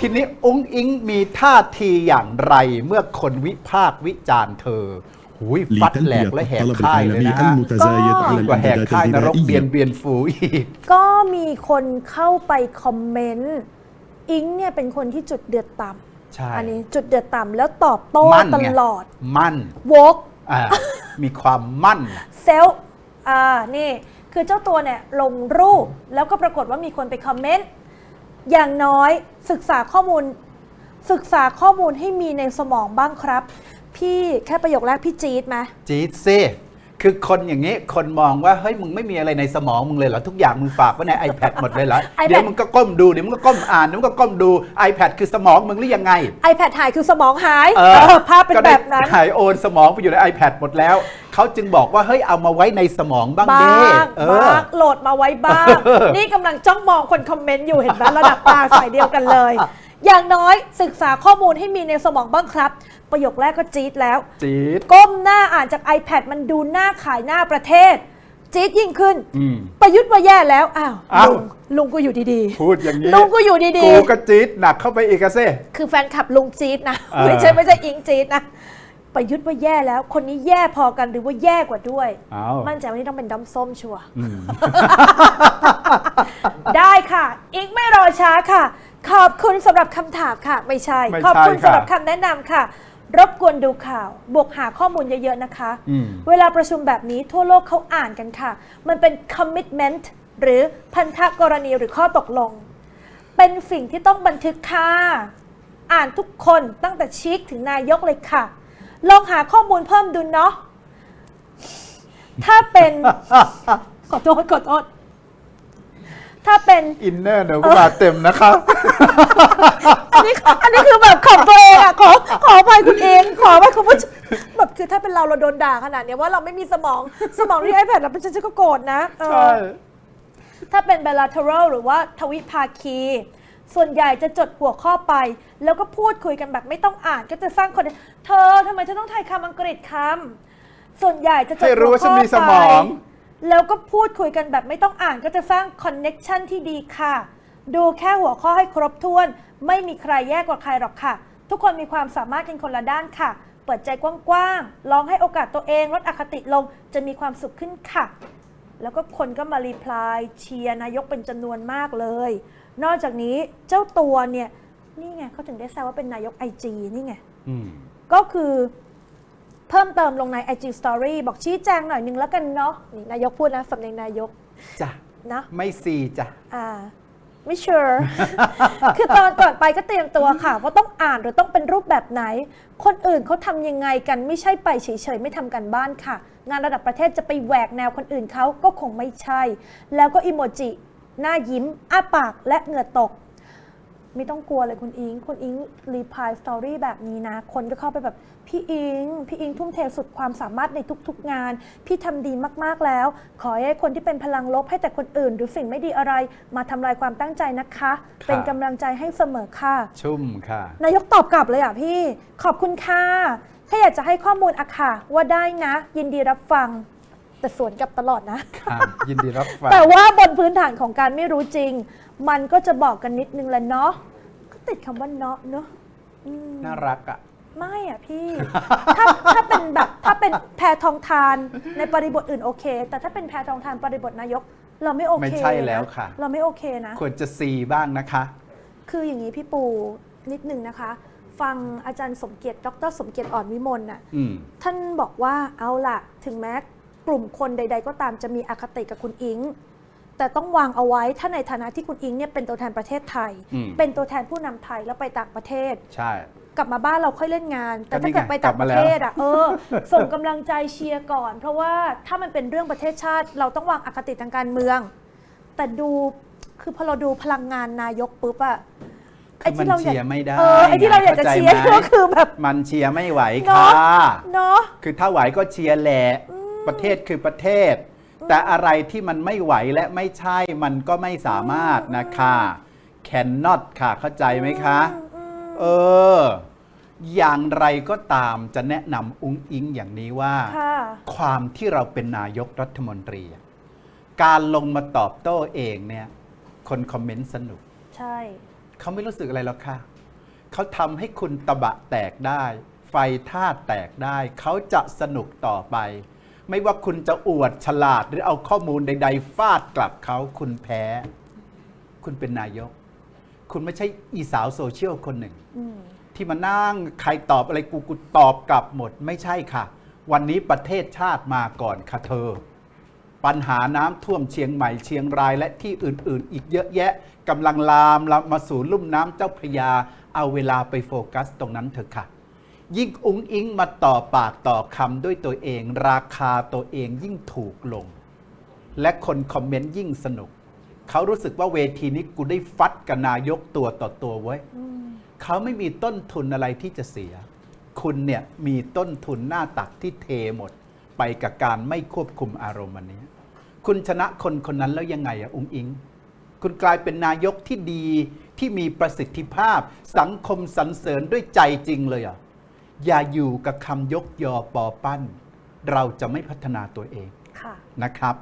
ทีนี้อุ้งอิงมีท่าทีอย่างไรเมื่อคนวิพากษ์วิจารณ์เธอหุยฟัดแหลกและแหกค่ายเลยนะฮะก็แหกค่ายนรกเบียนเบียนฟูอีก ก็มีคนเข้าไปคอมเมนต์อิงเนี่ยเป็นคนที่จุดเดือดต่ำอันนี้จุดเดือดต่ำแล้วตอบโต้ตลอด มั่นวกมีความมั่น เซลอ่านี่คือเจ้าตัวเนี่ยลงรูปแล้วก็ปรากฏว่ามีคนไปคอมเมนต์ อย่างน้อยศึกษาข้อมูล ศึกษาข้อมูลให้มีในสมองบ้างครับ พี่แค่ประโยคแรกพี่จี๊ดไหมจี๊ดซิ คือคนอย่างนี้คนมองว่าเฮ้ยมึงไม่มีอะไรในสมองมึงเลยเหรอทุกอย่างมึงฝากไว้ใน iPad หมดเลยเหรอ iPad เดี๋ยวมึงก็ก้มดูเดี๋ยวมึงก็ก้มอ่านเดี๋ยวมึงก็ก้มดู iPad คือสมองมึงหรือยังไง iPad หายคือสมองหายเอเอออภาพเป็นก็แบได้บนั้น หายโอนสมองไปอยู่ใน iPad หมดแล้ว เขาจึงบอกว่าเฮ้ยเอามาไว้ในสมองบ้างบ้าเด้งเออบ้างโหลดมาไว้บ้าง นี่กำลังจ้องมองคนคอมเมนต์อยู่เห็นไหมระดับตาสายเดียวกันเลย อย่างน้อยศึกษาข้อมูลให้มีในสมองบ้างครับ ประโยคแรกก็จี๊ดแล้ว จี๊ด ก้มหน้าอ่านจาก iPad มันดูหน้าขายหน้าประเทศ จี๊ดยิ่งขึ้น อืม ประยุทธ์ว่าแย่แล้ว อ้าวอ้าว ลุงลุงก็อยู่ดีพูดอย่างนี้ลุงก็อยู่ดีกูก็จี๊ดหนักเข้าไปอีกอะเซ่ ๆ คือแฟนคลับลุงจี๊ดนะ เออ ไม่ใช่ไม่ใช่อิงจี๊ดนะ ประยุทธ์ว่าแย่แล้ว คนนี้แย่พอกันหรือว่าแย่กว่าด้วยเอามั่นใจว่านี่ต้องเป็นด้อมส้มชัวร์ อืม ได้ค่ะ อีกไม่รอช้าค่ะ ขอบคุณสำหรับคำถามค่ะ ไม่ใช่ ไม่ใช่ขอบคุณค่ะสำหรับคำแนะนำค่ะ รบกวนดูข่าว บวกหาข้อมูลเยอะ ๆ นะคะ อืม เวลาประชุมแบบนี้ทั่วโลกเขาอ่านกันค่ะ มันเป็น commitment หรือพันธกรณีหรือข้อตกลง เป็นสิ่งที่ต้องบันทึกค่ะ อ่านทุกคนตั้งแต่ชีคถึงนายกเลยค่ะ ลองหาข้อมูลเพิ่มดูเนาะถ้าเป็น ขอโทษขอโทษถ้าเป็นอินเนอร์เดี๋ยวก็มาเต็มนะครับ อันนี้อันนี้คือแบบขอบตัวเองอะขอขอไปคุณเอง ขอไปคุณผู้ชมแบบคือถ้าเป็นเราเราโดนด่าขนาดเนี้ยว่าเราไม่มีสมองสมองที่ไอแพดเราเป็นฉันฉันก็โกรธนะเออใช่ถ้าเป็น bilateral หรือว่าทวิภาคี ส่วนใหญ่จะจดหัวข้อไป แล้วก็พูดคุยกันแบบไม่ต้องอ่านก็จะสร้างคน เธอทำไมเธอต้องไทยคำอังกฤษคำส่วนใหญ่จะจดให้รู้หัวว่าฉัข้นอมีสมไปอง แล้วก็พูดคุยกันแบบไม่ต้องอ่านก็จะสร้างคอนเน็ชันที่ดีค่ะ ดูแค่หัวข้อให้ครบถ้วน ไม่มีใครแย่กว่าใครหรอกค่ะ ทุกคนมีความสามารถกันคนละด้านค่ะ เปิดใจกว้างๆลองให้โอกาสตัวเองลดอคติลงจะมีความสุขขึ้นค่ะ แล้วก็คนก็มารีプライเชียร์นายกเป็นจำนวนมากเลย นอกจากนี้เจ้าตัวเนี่ย นี่ไงเขาถึงได้แซวว่าเป็นนายก IG นี่ไง อืม ก็คือเพิ่มเติมลงใน IG Story บอกชี้แจงหน่อยนึงแล้วกันเนาะนี่นายกพูดนะสำเนียงนายก จ้ะ นะ ไม่ซีจ้ะ อ่า ไม่เชื่อคือตอนก่อนไปก็เตรียมตัวค่ะ ว่าต้องอ่านหรือต้องเป็นรูปแบบไหน คนอื่นเขาทำยังไงกันไม่ใช่ไปเฉยๆไม่ทำกันบ้านค่ะ งานระดับประเทศจะไปแหวกแนวคนอื่นเขาก็คงไม่ใช่ แล้วก็อิโมจิหน้ายิ้ม อ้าปากและเหงื่อตก ไม่ต้องกลัวเลยคุณอิง คุณอิงรีพายสตอรี่แบบนี้นะ คนก็เข้าไปแบบ พี่อิง พี่อิงทุ่มเทสุดความสามารถในทุกๆงาน พี่ทำดีมากๆแล้ว ขอให้คนที่เป็นพลังลบให้แต่คนอื่น หรือสิ่งไม่ดีอะไร มาทำลายความตั้งใจนะคะ เป็นกำลังใจให้เสมอค่ะ ชุ่มค่ะ นายกตอบกลับเลยอะพี่ ขอบคุณค่ะถ้าอยากจะให้ข้อมูลอะค่ะ ว่าได้นะ ยินดีรับฟังแต่สวนกลับตลอดนะครับยินดีรับฟังแต่ว่าบนพื้นฐานของการไม่รู้จริง มันก็จะบอกกันนิดนึงแหละเนาะก็ ติดคำว่าเนาะเนาะอืมน่ารักอะ ไม่อะพี่ ถ้าถ้าเป็นแบบถ้าเป็นแพทองทานในบริบทอื่นโอเค แต่ถ้าเป็นแพทองทานบริบทนายก เราไม่โอเคไม่ใช่เลยนแล้วค่ะ เราไม่โอเคนะ ควรจะซีบ้างนะคะ คืออย่างนี้พี่ปูนิดนึงนะคะ ฟังอาจารย์สมเกียรติดรสมเกียรติอ่อนวิมลน่ะอืม ท่านบอกว่าเอาล่ะ ถึงแม้กลุ่มคนใด ๆ ก็ตามจะมีอคติกับคุณอิง แต่ต้องวางเอาไว้ถ้าในฐานะที่คุณอิงเนี่ยเป็นตัวแทนประเทศไทย อืม เป็นตัวแทนผู้นำไทยแล้วไปต่างประเทศ ใช่ กลับมาบ้านเราค่อยเล่นงาน แต่ก็นี่ถ้าเกิดไงไปต่างกลับปมาระแล้วเทศอะเออ ส่งกำลังใจเชียร์ก่อน เพราะว่าถ้ามันเป็นเรื่องประเทศชาติ เราต้องวางอคติทางการเมือง แต่ดูคือพอเราดูพลังงานนายกปุ๊บอะคือมันเชียร์ไม่ได้เออไอ้ที่เราอยากจะข้เชียร์ใจไหม ก็คือแบบ มันเชียร์ไม่ไหวเนค่ะ อะ เนาะ คือถ้าไหวก็เชียร์แหละ ประเทศคือประเทศ แต่อะไรที่มันไม่ไหวและไม่ใช่มันก็ไม่สามารถนะคะ cannot ค่ะเข้าใจไหมคะ เออ อย่างไรก็ตามจะแนะนำอุ้งอิงอย่างนี้ว่าค่ะความที่เราเป็นนายกรัฐมนตรีอะการลงมาตอบโต้เองเนี่ย คนคอมเมนต์สนุก ใช่ เขาไม่รู้สึกอะไรหรอกค่ะ เขาทำให้คุณตะบะแตกได้ ไฟธาตุแตกได้ เขาจะสนุกต่อไป ไม่ว่าคุณจะอวดฉลาดหรือเอาข้อมูลใด ๆ ฟาดกลับเขาคุณแพ้ คุณเป็นนายก คุณไม่ใช่อีสาวโซเชียลคนหนึ่ง อืม ที่มานั่งใครตอบอะไรกูกูตอบกลับหมดไม่ใช่ค่ะ วันนี้ประเทศชาติมาก่อนค่ะเธอ ปัญหาน้ำท่วมเชียงใหม่เชียงรายและที่อื่น ๆ อีกเยอะแยะกำลังลามมาสู่ลุ่มน้ำเจ้าพระยา เอาเวลาไปโฟกัสตรงนั้นเถอะค่ะ ยิ่งอุ้งอิงมาต่อปากต่อคำด้วยตัวเอง ราคาตัวเองยิ่งถูกลง และคนคอมเมนต์ยิ่งสนุก เขารู้สึกว่าเวทีนี้กูได้ฟัดกับนายกตัวต่อตัวไว้เขาไม่มีต้นทุนอะไรที่จะเสีย คุณเนี่ยมีต้นทุนหน้าตักที่เทหมด ไปกับการไม่ควบคุมอารมณ์อันนี้ คุณชนะคนคนนั้นแล้วยังไงอะอุ้งอิง คุณกลายเป็นนายกที่ดีที่มีประสิทธิภาพ สังคมสรรเสริญด้วยใจจริงเลยอะ อย่าอยู่กับคำยกยอปอปั้น เราจะไม่พัฒนาตัวเองค่ะ นะครับ